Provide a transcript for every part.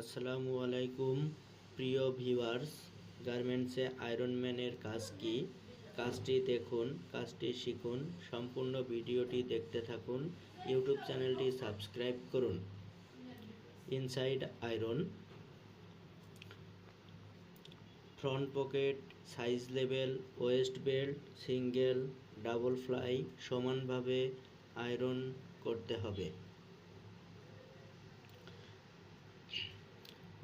আসসালামু আলাইকুম, প্রিয় ভিউয়ার্স, গার্মেন্টসে আয়রন ম্যানের কাজ কি? কাজটি দেখুন, কাজটি শিখুন, সম্পূর্ণ ভিডিওটি দেখতে থাকুন, ইউটিউব চ্যানেলটি সাবস্ক্রাইব করুন। Inside iron front pocket size level waist belt single double fly সমানভাবে আয়রন করতে হবে।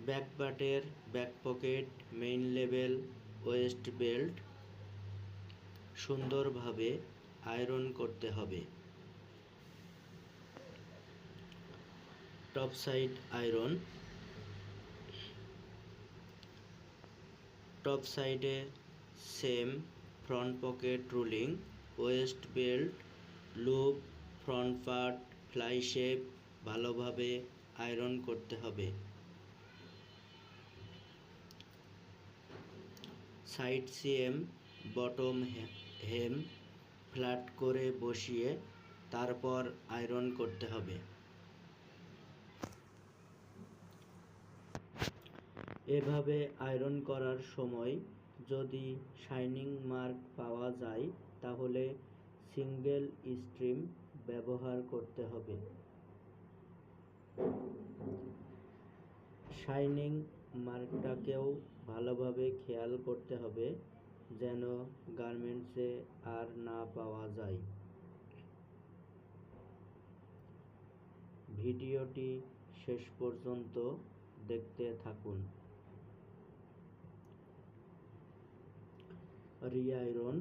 ব্যাক পার্টের back pocket main level waist belt সুন্দরভাবে আয়রন করতে হবে। Top side iron. টপ সাইডে same front pocket ruling, waist belt, loop, front part, fly shape ভালোভাবে iron করতে হবে। Side seam bottom hem flat করে বসিয়ে তারপর আয়রন করতে হবে। এভাবে আয়রন করার সময় যদি শাইনিং মার্ক পাওয়া যায়, তাহলে সিঙ্গেল স্ট্রিম ব্যবহার করতে হবে। শাইনিং মার্কটাকেও ভালোভাবে খেয়াল করতে হবে যেন গার্মেন্টসে আর না পাওয়া যায়। ভিডিওটি শেষ পর্যন্ত দেখতে থাকুন। রিআইরন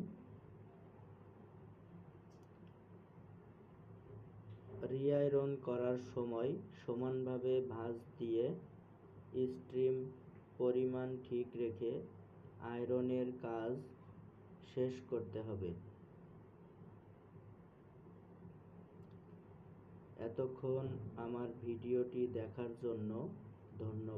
রিআইরন করার সময় সমানভাবে ভাঁজ দিয়ে স্ট্রিম পরিমাণ ঠিক রেখে আয়রনের কাজ শেষ করতে হবে। এতক্ষণ আমার ভিডিওটি দেখার জন্য ধন্যবাদ।